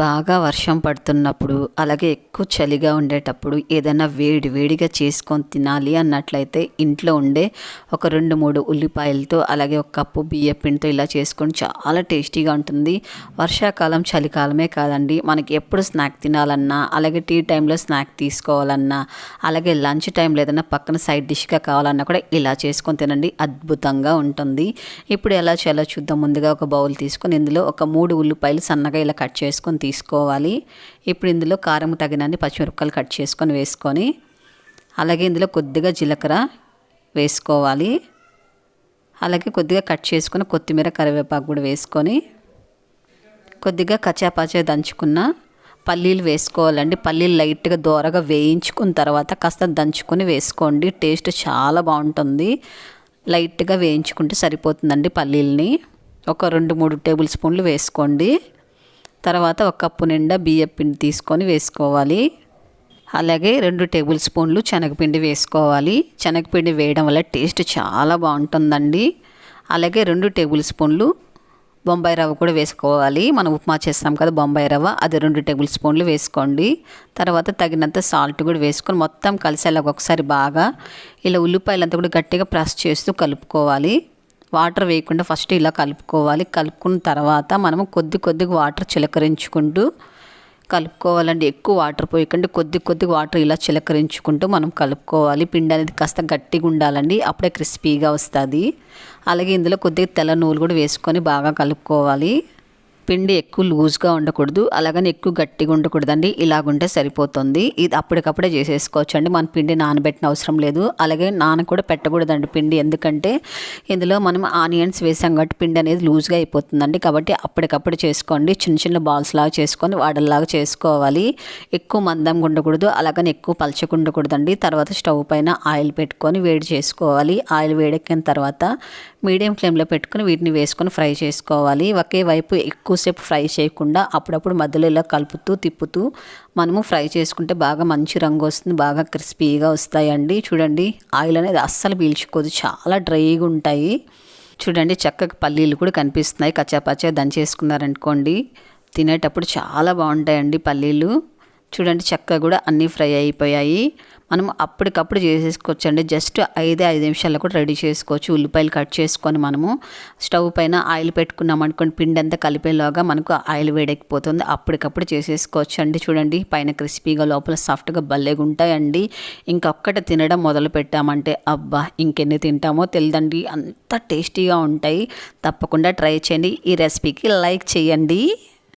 బాగా వర్షం పడుతున్నప్పుడు అలాగే ఎక్కువ చలిగా ఉండేటప్పుడు ఏదైనా వేడి వేడిగా చేసుకొని తినాలి అన్నట్లయితే ఇంట్లో ఉండే ఒక రెండు మూడు ఉల్లిపాయలతో అలాగే ఒక కప్పు బియ్య పిండితో ఇలా చేసుకొని చాలా టేస్టీగా ఉంటుంది. వర్షాకాలం చలికాలమే కాదండి. మనకి ఎప్పుడు స్నాక్ తినాలన్నా అలాగే టీ టైంలో స్నాక్ తీసుకోవాలన్నా అలాగే లంచ్ టైంలో ఏదైనా పక్కన సైడ్ డిష్గా కావాలన్నా కూడా ఇలా చేసుకొని తినండి. అద్భుతంగా ఉంటుంది. ఇప్పుడు ఎలా చేయాలో చూద్దాం. ముందుగా ఒక బౌల్ తీసుకొని ఇందులో ఒక మూడు ఉల్లిపాయలు సన్నగా ఇలా కట్ చేసుకొని తీసుకోవాలి. ఇప్పుడు ఇందులో కారం తగినన్ని పచ్చిమిరపకాయలు కట్ చేసుకొని వేసుకొని అలాగే ఇందులో కొద్దిగా జీలకర్ర వేసుకోవాలి. అలాగే కొద్దిగా కట్ చేసుకున్న కొత్తిమీర కరివేపాకు కూడా వేసుకొని కొద్దిగా కచ్చాపచ్చా దంచుకున్న పల్లీలు వేసుకోవాలండి. పల్లీలు లైట్గా దోరగా వేయించుకున్న తర్వాత కాస్త దంచుకొని వేసుకోండి. టేస్ట్ చాలా బాగుంటుంది. లైట్గా వేయించుకుంటే సరిపోతుందండి పల్లీలని. ఒక రెండు మూడు టేబుల్ స్పూన్లు వేసుకోండి. తర్వాత ఒక కప్పు నిండా బియ్యం పిండి తీసుకొని వేసుకోవాలి. అలాగే రెండు టేబుల్ స్పూన్లు శనగపిండి వేసుకోవాలి. శనగపిండి వేయడం వల్ల టేస్ట్ చాలా బాగుంటుందండి. అలాగే రెండు టేబుల్ స్పూన్లు బొంబాయి రవ్వ కూడా వేసుకోవాలి. మనం ఉప్మా చేస్తాం కదా బొంబాయి రవ్వ అది రెండు టేబుల్ స్పూన్లు వేసుకోండి. తర్వాత తగినంత సాల్ట్ కూడా వేసుకొని మొత్తం కలిసేలాగా ఒకసారి బాగా ఇలా ఉల్లిపాయలంతా కూడా గట్టిగా ప్రెస్ చేస్తూ కలుపుకోవాలి. వాటర్ వేయకుండా ఫస్ట్ ఇలా కలుపుకోవాలి. కలుపుకున్న తర్వాత మనము కొద్ది కొద్దిగా వాటర్ చిలకరించుకుంటూ కలుపుకోవాలండి. ఎక్కువ వాటర్ పోయకండి. కొద్ది కొద్ది వాటర్ ఇలా చిలకరించుకుంటూ మనం కలుపుకోవాలి. పిండి అనేది కాస్త గట్టిగా ఉండాలండి. అప్పుడే క్రిస్పీగా వస్తుంది. అలాగే ఇందులో కొద్దిగా తెల్ల నూలు కూడా వేసుకొని బాగా కలుపుకోవాలి. పిండి ఎక్కువ లూజ్గా ఉండకూడదు అలాగని ఎక్కువ గట్టిగా ఉండకూడదండి. ఇలాగుంటే సరిపోతుంది. ఇది అప్పటికప్పుడే చేసేసుకోవచ్చు అండి మన పిండి నానబెట్టిన అవసరం లేదు. అలాగే నాన కూడా పెట్టకూడదండి పిండి. ఎందుకంటే ఇందులో మనం ఆనియన్స్ వేసాం కాబట్టి పిండి అనేది లూజ్గా అయిపోతుందండి. కాబట్టి అప్పటికప్పుడు చేసుకోండి. చిన్న చిన్న బాల్స్ లాగా చేసుకొని వాడల్లాగా చేసుకోవాలి. ఎక్కువ మందంగా ఉండకూడదు అలాగని ఎక్కువ పలచగా ఉండకూడదండి. తర్వాత స్టవ్ పైన ఆయిల్ పెట్టుకొని వేడి చేసుకోవాలి. ఆయిల్ వేడెక్కిన తర్వాత మీడియం ఫ్లేమ్లో పెట్టుకొని వీటిని వేసుకొని ఫ్రై చేసుకోవాలి. ఒకే వైపు ఎక్కువ ఎక్కువసేపు ఫ్రై చేయకుండా అప్పుడప్పుడు మధ్యలో ఇలా కలుపుతూ తిప్పుతూ మనము ఫ్రై చేసుకుంటే బాగా మంచి రంగు వస్తుంది బాగా క్రిస్పీగా వస్తాయండి. చూడండి ఆయిల్ అనేది అస్సలు పీల్చుకోదు చాలా డ్రైగా ఉంటాయి. చూడండి చక్కగా పల్లీలు కూడా కనిపిస్తున్నాయి. కచ్చాపచ్చా దంచేసుకున్నారనుకోండి తినేటప్పుడు చాలా బాగుంటాయండి పల్లీలు. చూడండి చక్కగా కూడా అన్నీ ఫ్రై అయిపోయాయి. మనం అప్పటికప్పుడు చేసేసుకోవచ్చండి. జస్ట్ ఐదే ఐదు నిమిషాల్లో కూడా రెడీ చేసుకోవచ్చు. ఉల్లిపాయలు కట్ చేసుకొని మనము స్టవ్ పైన ఆయిల్ పెట్టుకున్నాం అనుకోండి పిండి అంతా కలిపేలాగా మనకు ఆయిల్ వేడెక్కిపోతుంది. అప్పటికప్పుడు చేసేసుకోవచ్చు అండి చూడండి పైన క్రిస్పీగా లోపల సాఫ్ట్గా భలేగా ఉంటాయండి. ఇంకొక్కటి తినడం మొదలు పెట్టామంటే అబ్బా ఇంకెన్ని తింటామో తెలియదండి అంత టేస్టీగా ఉంటాయి. తప్పకుండా ట్రై చేయండి. ఈ రెసిపీకి లైక్ చేయండి.